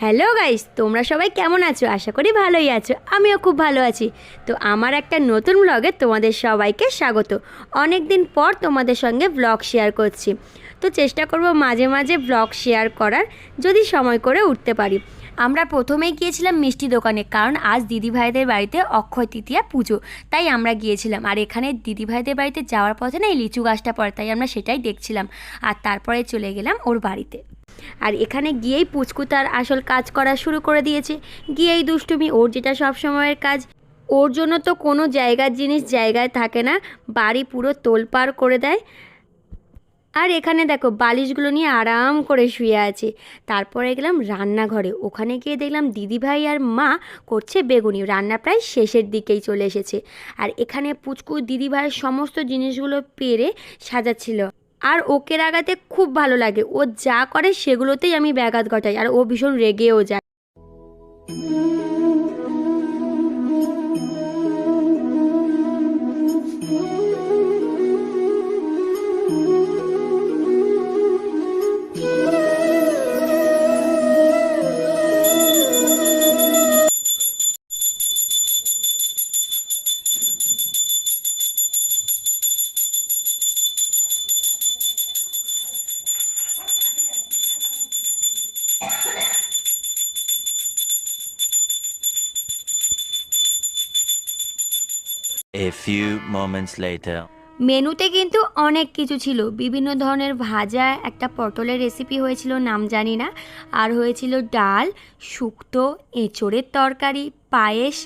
Hello guys, তোমরা সবাই কেমন আছো? আশা করি ভালোই আছো। আমিও খুব ভালো আছি। তো আমার একটা নতুন ব্লগে তোমাদের সবাইকে স্বাগত। অনেক দিন পর তোমাদের সঙ্গে ব্লগ শেয়ার করছি। তো চেষ্টা করব মাঝে মাঝে ব্লগ শেয়ার করার, যদি সময় করে উঠতে পারি। আমরা প্রথমেই গিয়েছিলাম মিষ্টি দোকানে, কারণ আজ দিদিভাইদের বাড়িতে অক্ষয় তৃতীয়া পুজো। তাই আমরা গিয়েছিলাম। আর এখানে দিদিভাইদের বাড়িতে যাওয়ার পথে না এই লিচু গাছটা পড়ে, তাই আমরা সেটাই দেখছিলাম। আর তারপরে চলে গেলাম ওর বাড়িতে। আর এখানে গিয়েই পুচকু তার আসল কাজ করা শুরু করে দিয়েছে। গিয়েই দুষ্টুমি, ওর যেটা সব সময়ের কাজ। ওর জন্য তো কোনো জায়গার জিনিস জায়গায় থাকে না, বাড়ি পুরো তোলপাড় করে দেয়। আর এখানে দেখো বালিশগুলো নিয়ে আরাম করে শুয়ে আছে। তারপরে গেলাম রান্নাঘরে। ওখানে গিয়ে দেখলাম দিদিভাই আর মা করছে বেগুনি। রান্না প্রায় শেষের দিকেই চলে এসেছে। আর এখানে পুচকু দিদিভাইয়ের সমস্ত জিনিসগুলো পেরে সাজাচ্ছিল। আর ওকে রাগাতে খুব ভালো লাগে। ও যা করে সেগুলোতেই আমি ব্যাঘাত ঘটাই। আর ও ভীষণ রেগেও যায়। A few moments later. মেনুতে কিন্তু অনেক কিছু ছিল। বিভিন্ন ধরনের ভাজা, একটা পটলের রেসিপি হয়েছিল, নাম জানি না। আর হয়েছিল ডাল, শুক্তো, এঁচোড়ের তরকারি, পায়েস।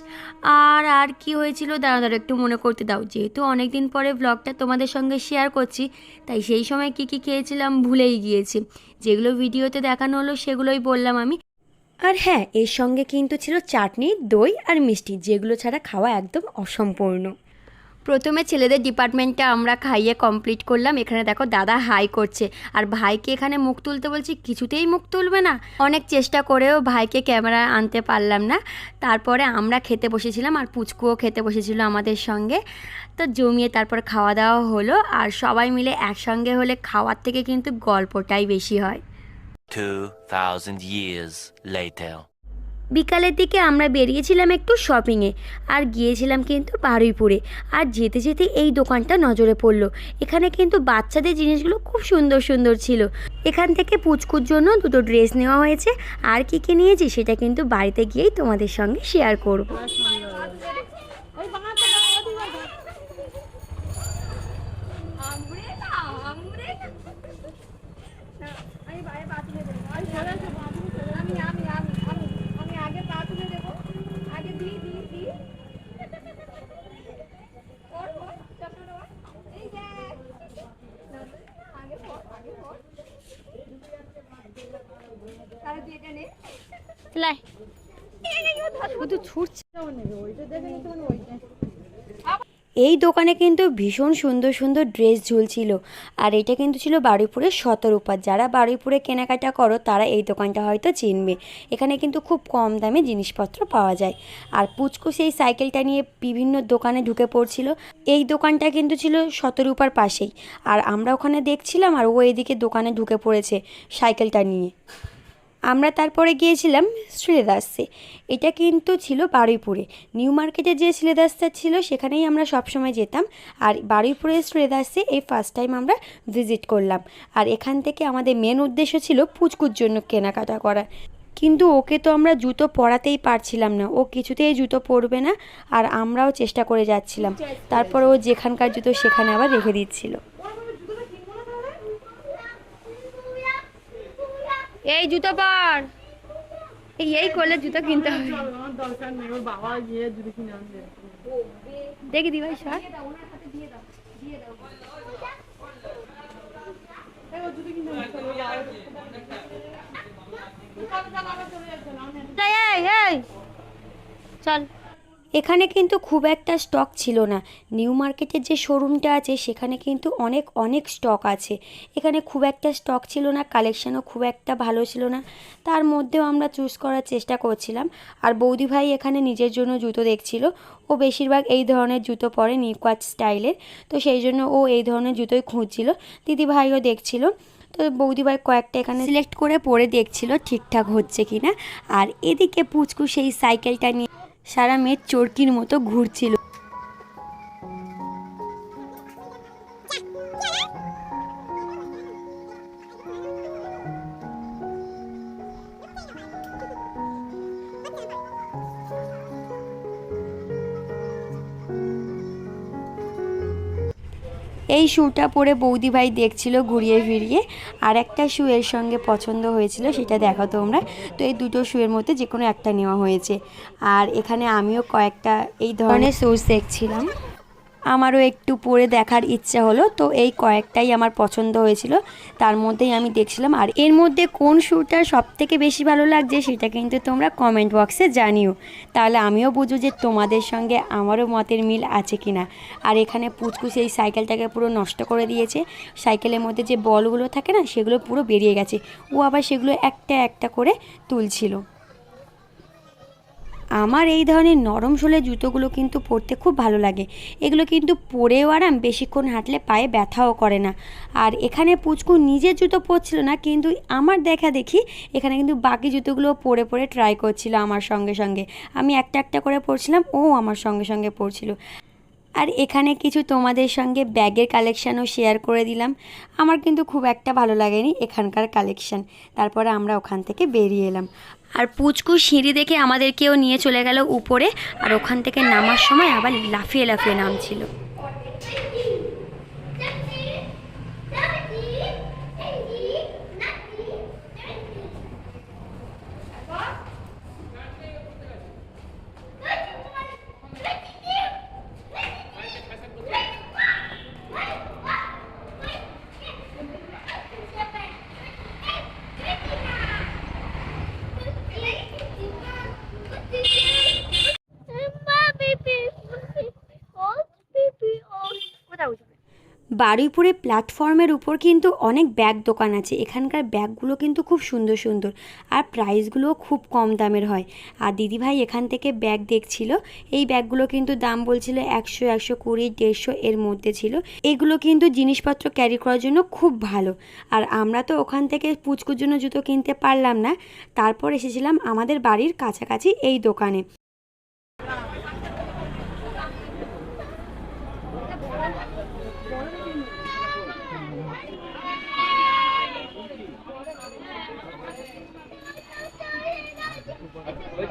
আর আর কি হয়েছিল? দাঁড়া দাঁড়া একটু মনে করতে দাও। যেহেতু অনেক দিন পরে ব্লগটা তোমাদের সঙ্গে শেয়ার করছি, তাই সেই সময় কি কি খেয়েছিলাম ভুলেই গিয়েছি। যেগুলো ভিডিওতে দেখানো হলো, সেগুলোই বললাম আমি। আর হ্যাঁ এর সঙ্গে কিন্তু ছিল চাটনি, দই আর মিষ্টি, যেগুলো ছাড়া খাওয়া একদম অসম্পূর্ণ। প্রথমে ছেলেদের ডিপার্টমেন্টটা আমরা খাইয়ে কমপ্লিট করলাম। এখানে দেখো দাদা হাই করছে। আর ভাইকে এখানে মুখ তুলতে বলছি, কিছুতেই মুখ তুলবে না। অনেক চেষ্টা করেও ভাইকে ক্যামেরা আনতে পারলাম না। তারপরে আমরা খেতে বসেছিলাম আর পুচকুও খেতে বসেছিল আমাদের সঙ্গে। তো জমিয়ে তারপর খাওয়া দাওয়া হলো। আর সবাই মিলে একসঙ্গে হলে খাওয়ার থেকে কিন্তু গল্পটাই বেশি হয়। 2,000 years later. বিকালের দিকে আমরা বেরিয়েছিলাম একটু শপিংয়ে আর গিয়েছিলাম কিন্তু বারুইপুরে। আর যেতে যেতে এই দোকানটা নজরে পড়ল। এখানে কিন্তু বাচ্চাদের জিনিসগুলো খুব সুন্দর সুন্দর ছিল। এখান থেকে পুচকুর জন্য দুটো ড্রেস নেওয়া হয়েছে। আর কী কী নিয়েছি সেটা কিন্তু বাড়িতে গিয়েই তোমাদের সঙ্গে শেয়ার করব আমি আমি আমি আমি আমি আগে পা তুলে দেবো আগে দিই দিই দিই পর পর চশমা দেওয়া এই দেখ আগে পর আগে পর তাহলে তুই এটা নে ছুটছে। এই দোকানে কিন্তু ভীষণ সুন্দর সুন্দর ড্রেস ঝুলছিল। আর এটা কিন্তু ছিল বারুইপুরের শতরূপা। যারা বারুইপুরে কেনাকাটা করো, তারা এই দোকানটা হয়তো চিনবে। এখানে কিন্তু খুব কম দামে জিনিসপত্র পাওয়া যায়। আর পুচকু সেই সাইকেলটা নিয়ে বিভিন্ন দোকানে ঢুকে পড়ছিল। এই দোকানটা কিন্তু ছিল শতরূপার পাশেই। আর আমরা ওখানে দেখছিলাম আর ও এদিকে দোকানে ঢুকে পড়েছে সাইকেলটা নিয়ে। আমরা তারপরে গিয়েছিলাম শ্রীলেদাসে এটা কিন্তু ছিল বারুইপুরে। নিউ মার্কেটে যে শ্রীলেদাসটা ছিল, সেখানেই আমরা সবসময় যেতাম। আর বারুইপুরের শ্রীলেদাসে এই ফার্স্ট টাইম আমরা ভিজিট করলাম। আর এখান থেকে আমাদের মেন উদ্দেশ্য ছিল পুচকুর জন্য কেনাকাটা করা। কিন্তু ওকে তো আমরা জুতো পরাতেই পারছিলাম না। ও কিছুতেই জুতো পরবে না। আর আমরাও চেষ্টা করে যাচ্ছিলাম। তারপর ও যেখানকার জুতো, সেখানে আবার রেখে দিচ্ছিল। এই জুতো পর। এই এই করলে জুতো কিনতে হবে। দেখি দি ভাই এই। চল। এখানে কিন্তু খুব একটা স্টক ছিল না। নিউ মার্কেটের যে শোরুমটা আছে, সেখানে কিন্তু অনেক অনেক স্টক আছে। এখানে খুব একটা স্টক ছিল না কালেকশানও খুব একটা ভালো ছিল না। তার মধ্যেও আমরা চুজ করার চেষ্টা করছিলাম। আর বৌদি ভাই এখানে নিজের জন্য জুতো দেখছিল। ও বেশিরভাগ এই ধরনের জুতো পরে নিউকাট স্টাইলের তো সেই জন্য ও এই ধরনের জুতোই খুঁজছিল। দিদি ভাইও দেখছিল। তো বৌদিভাই কয়েকটা এখানে সিলেক্ট করে পরে দেখছিল ঠিকঠাক হচ্ছে কি না আর এদিকে পুচকু সেই সাইকেলটা নিয়ে সারা মেয়ের চরকির মতো ঘুরছিল। এই শ্যুটা পরে বৌদিভাই দেখছিল ঘুরিয়ে ফিরিয়ে, আর একটা শু এর সঙ্গে পছন্দ হয়েছিল, সেটা দেখো তোমরা। তো এই দুটো শুয়ের মধ্যে যে কোনো একটা নেওয়া হয়েছে। আর এখানে আমিও কয়েকটা এই ধরনের শুজ দেখছিলাম। আমারও একটু পরে দেখার ইচ্ছা হলো, তো এই কয়েকটাই আমার পছন্দ হয়েছিল। তার মধ্যেই আমি দেখছিলাম, আর এর মধ্যে কোন শ্যুটা সব থেকে বেশি ভালো লাগছে সেটা কিন্তু তোমরা কমেন্ট বক্সে জানিও। তাহলে আমিও বুঝব যে তোমাদের সঙ্গে আমারও মতের মিল আছে কি না আর এখানে পুচকু সেই সাইকেলটাকে পুরো নষ্ট করে দিয়েছে। সাইকেলের মধ্যে যে বলগুলো থাকে না, সেগুলো পুরো বেরিয়ে গেছে। ও আবার সেগুলো একটা একটা করে তুলছিল। আমার এই ধরনের নরম সোলের জুতোগুলো কিন্তু পরতে খুব ভালো লাগে। এগুলো কিন্তু পরেও আরাম, বেশিক্ষণ হাঁটলে পায়ে ব্যথাও করে না। আর এখানে পুচকু নিজের জুতো পরছিল না, কিন্তু আমার দেখা দেখি এখানে কিন্তু বাকি জুতোগুলো পরে পরে ট্রাই করছিল আমার সঙ্গে সঙ্গে। আমি একটা একটা করে পরছিলাম, ও আমার সঙ্গে সঙ্গে পরছিল। আর এখানে কিছু তোমাদের সঙ্গে ব্যাগের কালেকশানও শেয়ার করে দিলাম। আমার কিন্তু খুব একটা ভালো লাগেনি এখানকার কালেকশান তারপরে আমরা ওখান থেকে বেরিয়ে এলাম। আর পুচকু সিঁড়ি দেখে আমাদেরকেও নিয়ে চলে গেল উপরে, আর ওখান থেকে নামার সময় আবার লাফিয়ে লাফিয়ে নামছিল। বারুইপুরে প্ল্যাটফর্মের উপর কিন্তু অনেক ব্যাগ দোকান আছে। এখানকার ব্যাগগুলো কিন্তু খুব সুন্দর সুন্দর। আর প্রাইসগুলোও খুব কম দামের হয়। আর দিদিভাই এখান থেকে ব্যাগ দেখছিল। এই ব্যাগগুলো কিন্তু দাম বলছিল একশো একশো কুড়ি, দেড়শো এর মধ্যে ছিল। এগুলো কিন্তু জিনিসপত্র ক্যারি করার জন্য খুব ভালো। আর আমরা তো ওখান থেকে পুচকুর জন্য জুতো কিনতে পারলাম না। তারপর এসেছিলাম আমাদের বাড়ির কাছাকাছি এই দোকানে।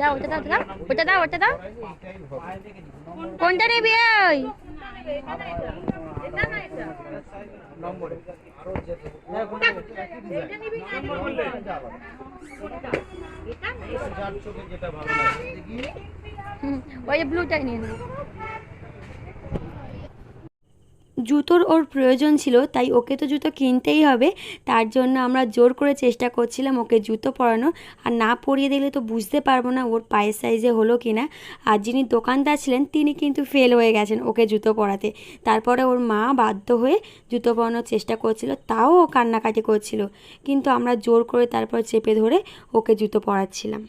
দাও ওটা দাও ওটা দাও। ওটা দাও কোনটা নেবি ওই ওই ব্লুটা নিয়ে নেবে জুতোর ওর প্রয়োজন ছিল, তাই ওকে তো জুতো কিনতেই হবে। তার জন্য আমরা জোর করে চেষ্টা করছিলাম ওকে জুতো পরানো আর না পরিয়ে দিলে তো বুঝতে পারব না ওর পায়ের সাইজে হলো কি না আর যিনি দোকানদার ছিলেন, তিনি কিন্তু ফেল হয়ে গেছেন ওকে জুতো পরাতে। তারপরে ওর মা বাধ্য হয়ে জুতো পরানোর চেষ্টা করছিল, তাও ও কান্নাকাটি করছিল। কিন্তু আমরা জোর করে তারপর চেপে ধরে ওকে জুতো পরাচ্ছিলাম।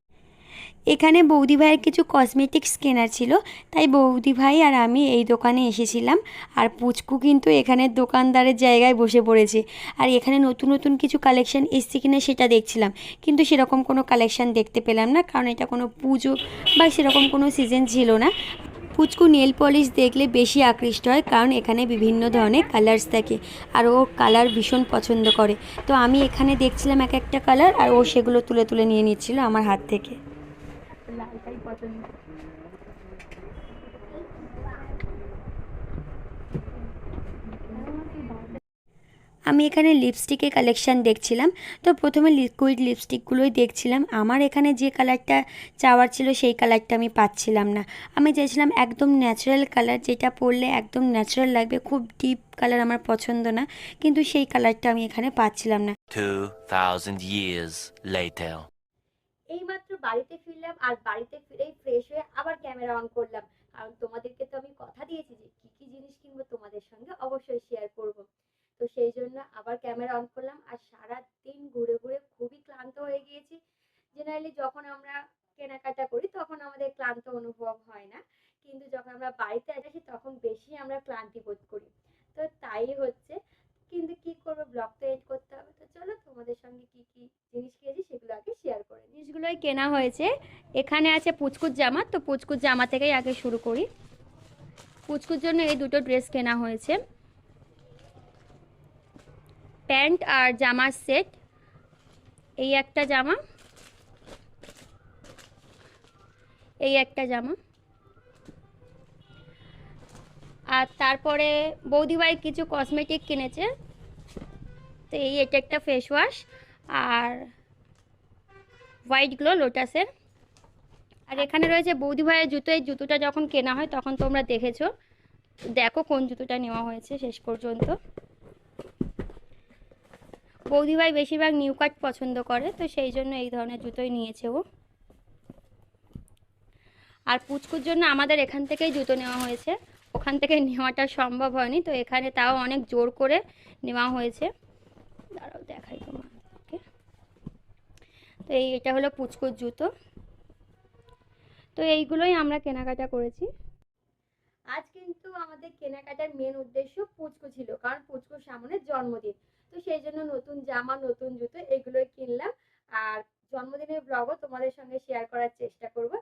এখানে বৌদি ভাইয়ের কিছু কসমেটিক্স কেনার ছিল, তাই বৌদি ভাই আর আমি এই দোকানে এসেছিলাম। আর পুচকু কিন্তু এখানে দোকানদারের জায়গায় বসে পড়েছে। আর এখানে নতুন নতুন কিছু কালেকশন এসছে কিনা সেটা দেখছিলাম। কিন্তু সেরকম কোনো কালেকশান দেখতে পেলাম না, কারণ এটা কোনো পুজো বা সেরকম কোনো সিজন ছিল না। পুচকু নেল পলিশ দেখলে বেশি আকৃষ্ট হয়, কারণ এখানে বিভিন্ন ধরনের কালার্স থাকে। আর ও কালার ভীষণ পছন্দ করে। তো আমি এখানে দেখছিলাম এক একটা কালার আর ও সেগুলো তুলে তুলে নিয়ে নিচ্ছিল আমার হাত থেকে। আমি এখানে লিপস্টিকের কালেকশান দেখছিলাম। তো প্রথমে লিকুইড লিপস্টিকগুলোই দেখছিলাম। আমার এখানে যে কালারটা চাওয়ার ছিল সেই কালারটা আমি পাচ্ছিলাম না। আমি চাইছিলাম একদম ন্যাচারাল কালার যেটা পরলে একদম ন্যাচারাল লাগবে। খুব ডিপ কালার আমার পছন্দ না কিন্তু সেই কালারটা আমি এখানে পাচ্ছিলাম না। 2,000 years later. এইমাত্র বাড়িতে ফিরলাম আর বাড়িতে ফিরেই ফ্রেশ হয়ে আবার ক্যামেরা অন করলাম। কারণ তোমাদেরকে তো আমি কথা দিয়েছি যে কি কি জিনিস কিনবো তোমাদের সঙ্গে অবশ্যই শেয়ার করব তো সেই জন্য আবার ক্যামেরা অন করলাম আর সারা দিন ঘুরে ঘুরে খুবই ক্লান্ত হয়ে গিয়েছি জেনারেলি যখন আমরা কেনাকাটা করি তখন আমাদের ক্লান্ত অনুভব হয় না কিন্তু যখন আমরা বাড়িতে আসি তখন বেশি আমরা ক্লান্তি বোধ করি তো তাই হচ্ছে কিন্তু কি করব ব্লগ তো এড করতে হবে তো চলো তোমাদের সঙ্গে কি কি জিনিস কিনেছি সেগুলো আগে শেয়ার করে জিনিসগুলোই কেনা হয়েছে। এখানে আছে পুচকুর জামা। তো পুচকুর জামা থেকেই আগে শুরু করি। পুচকুর জন্য এই দুটো ড্রেস কেনা হয়েছে। প্যান্ট আর জামার সেট। এই একটা জামা। এই একটা জামা। আর তারপরে বৌদিভাই কিছু কসমেটিক কিনেছে। তো এই, এটা একটা ফেস ওয়াশ আর হোয়াইট গ্লো লোটাসের। আর এখানে রয়েছে বৌদি ভাইয়ের জুতো, এই জুতোটা যখন কেনা হয় তখন তোমরা দেখেছ। দেখো কোন জুতোটা নেওয়া হয়েছে শেষ পর্যন্ত। বৌদি ভাই বেশিরভাগ নিউ কাট পছন্দ করে, তো সেই জন্য এই ধরনের জুতোই নিয়েছে ও। আর পুচকুর জন্য আমাদের এখান থেকেই জুতো নেওয়া হয়েছে। ওখান থেকে নেওয়াটা সম্ভব হয়নি, তো এখানে তাও অনেক জোর করে নেওয়া হয়েছে। দাঁড়াও দেখাই তোমাকে তো এই এটা হলো পুচকুর জুতো। তো এইগুলোই আমরা কেনাকাটা করেছি। আজ কিন্তু আমাদের কেনাকাটার মেন উদ্দেশ্য পুচকু ছিল, কারণ পুচকুর সামনে জন্মদিন। তো সেই জন্য নতুন জামা, নতুন জুতো এগুলোই কিনলাম। আর জন্মদিনের ব্লগও তোমাদের সঙ্গে শেয়ার করার চেষ্টা করব।